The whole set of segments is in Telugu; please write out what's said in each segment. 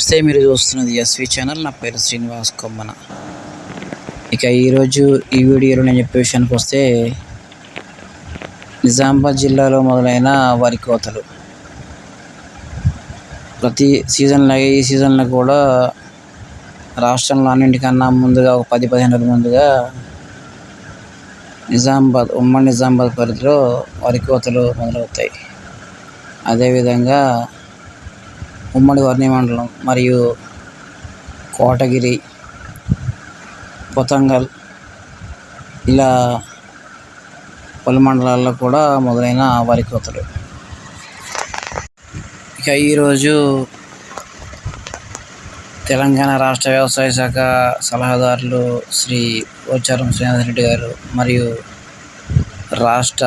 నమస్తే మీరు చూస్తున్నది ఎస్వి ఛానల్. నా పేరు శ్రీనివాస్ కొమ్మన. ఇక ఈరోజు ఈ వీడియోలో నేను చెప్పే విషయానికి వస్తే నిజామాబాద్ జిల్లాలో మొదలైన వరి కోతలు. ప్రతి సీజన్లో ఈ సీజన్లో కూడా రాష్ట్రంలో అన్నింటికన్నా ముందుగా ఒక పది పదిహేను రోజుల ముందుగా నిజామాబాద్ ఉమ్మడి నిజామాబాద్ పరిధిలో వరి కోతలు మొదలవుతాయి. అదేవిధంగా ఉమ్మడి వర్ణి మండలం మరియు కోటగిరి పొతంగల్ ఇలా పలు మండలాల్లో కూడా మొదలైన వరి కోతలు. ఇక ఈరోజు తెలంగాణ రాష్ట్ర వ్యవసాయ శాఖ సలహాదారులు శ్రీ పోచారం శ్రీనాథ్ రెడ్డి గారు మరియు రాష్ట్ర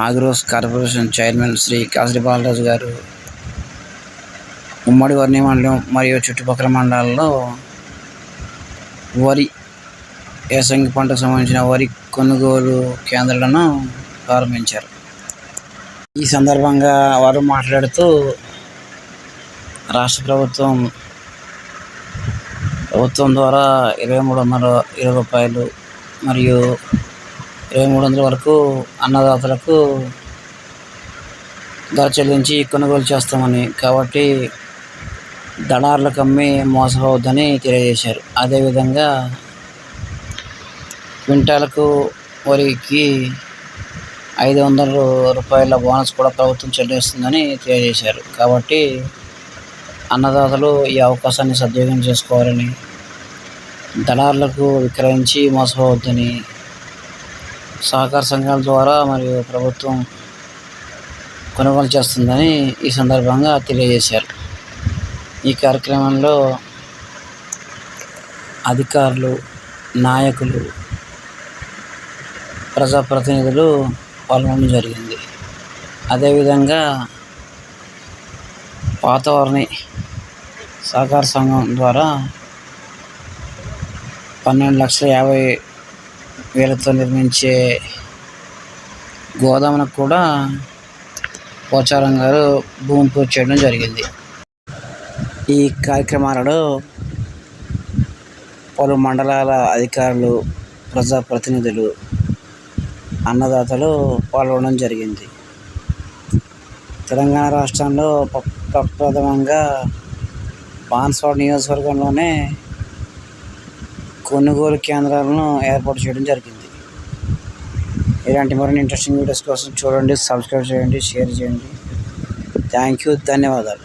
ఆగ్రోస్ కార్పొరేషన్ చైర్మన్ శ్రీ కాసిరి బాలరాజు గారు ఉమ్మడి వర్ణి మండలం మరియు చుట్టుపక్కల మండలాల్లో వరి యాసంగి పంటకు సంబంధించిన వరి కొనుగోలు కేంద్రాలను ప్రారంభించారు. ఈ సందర్భంగా వారు మాట్లాడుతూ రాష్ట్ర ప్రభుత్వం ప్రభుత్వం ద్వారా ఇరవై మూడు వందల ఇరవై రూపాయలు మరియు ఇరవై మూడు వందల వరకు అన్నదాతలకు ధర చెల్లించి కొనుగోలు చేస్తామని. కాబట్టి దళారులకు అమ్మి మోసపోవద్దని తెలియజేశారు. అదేవిధంగా క్వింటాలకు వరికి ఐదు వందల రూపాయల బోనస్ కూడా ప్రభుత్వం చెల్లిస్తుందని తెలియజేశారు. కాబట్టి అన్నదాతలు ఈ అవకాశాన్ని సద్వినియోగం చేసుకోవాలని దళారులకు విక్రయించి మోసపోవద్దని సహకార సంఘాల ద్వారా మరియు ప్రభుత్వం కొనుగోలు చేస్తుందని ఈ సందర్భంగా తెలియజేశారు. ఈ కార్యక్రమంలో అధికారులు నాయకులు ప్రజాప్రతినిధులు పాల్గొనడం జరిగింది. అదేవిధంగా పాతవారిని సహకార సంఘం ద్వారా పన్నెండు లక్షల యాభై వేలతో నిర్మించే గోదాములకు కూడా పోచారం గారు భూమి పూజ చేయడం జరిగింది. ఈ కార్యక్రమాలలో పలు మండలాల అధికారులు ప్రజాప్రతినిధులు అన్నదాతలు పాల్గొనడం జరిగింది. తెలంగాణ రాష్ట్రంలో ప్రప్రథమంగా బాన్స్వాడ్ నియోజకవర్గంలోనే కొనుగోలు కేంద్రాలను ఏర్పాటు చేయడం జరిగింది. ఇలాంటి మరిన్ని ఇంట్రెస్టింగ్ వీడియోస్ కోసం చూడండి సబ్స్క్రైబ్ చేయండి షేర్ చేయండి. థ్యాంక్ యూ ధన్యవాదాలు.